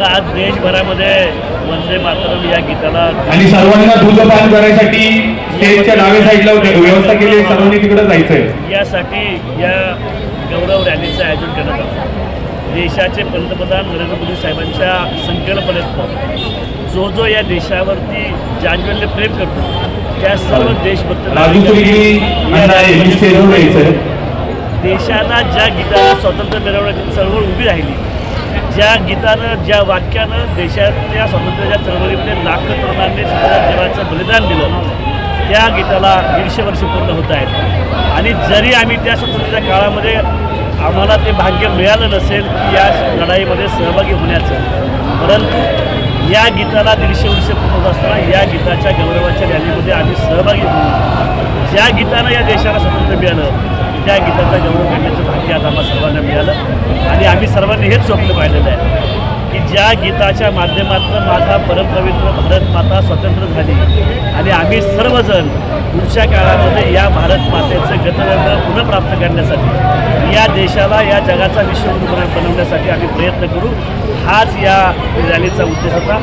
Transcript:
बघा आज देशभरामध्ये वंदे मातरम या गीताला आणि सर्वांना दूधपान करायसाठी स्टेजच्या डाव्या साईडला व्यवस्था केली आहे. सर्वांनी तिकडे जायचंय. यासाठी या गौरव रॅलीचं आयोजन करण्यात आलं. देशाचे पंतप्रधान नरेंद्र मोदी साहेबांच्या संकल्पनेत जो जो या देशावरती जाज्वल्य प्रेम करतो त्या सर्व देशभक्त देशाला ज्या गीतानं स्वातंत्र्य मिळवण्याची चळवळ उभी राहिली ज्या गीतानं ज्या वाक्यानं देशातल्या स्वातंत्र्याच्या चळवळीमध्ये लाख तरुणांनी स्वतःच्या जीवाचं बलिदान दिलं त्या गीताला दीडशे वर्ष पूर्ण होत आहेत. आणि जरी आम्ही त्या स्वातंत्र्याच्या काळामध्ये आम्हाला ते भाग्य मिळालं नसेल की या लढाईमध्ये सहभागी होण्याचं परंतु या गीताला दीडशे वर्ष पूर्ण होत असताना या गीताच्या गौरवाच्या रॅलीमध्ये आम्ही सहभागी होऊ ज्या गीतानं या देशाला स्वातंत्र्य मिळालं त्या गीताचा गौरव आज आम्हाला सर्वांना मिळालं. आणि आम्ही सर्वांनी हेच स्वप्न पाहिलेलं आहे की ज्या गीताच्या माध्यमातून माझा परमपवित्र भारत माता स्वतंत्र झाली. आणि आम्ही सर्वजण पुढच्या काळामध्ये या भारत मातेचं गतवर्ण पुनर्प्राप्त करण्यासाठी या देशाला या जगाचा विश्वगुरू बनवण्यासाठी आम्ही प्रयत्न करू. हाच या रॅलीचा उद्देश होता.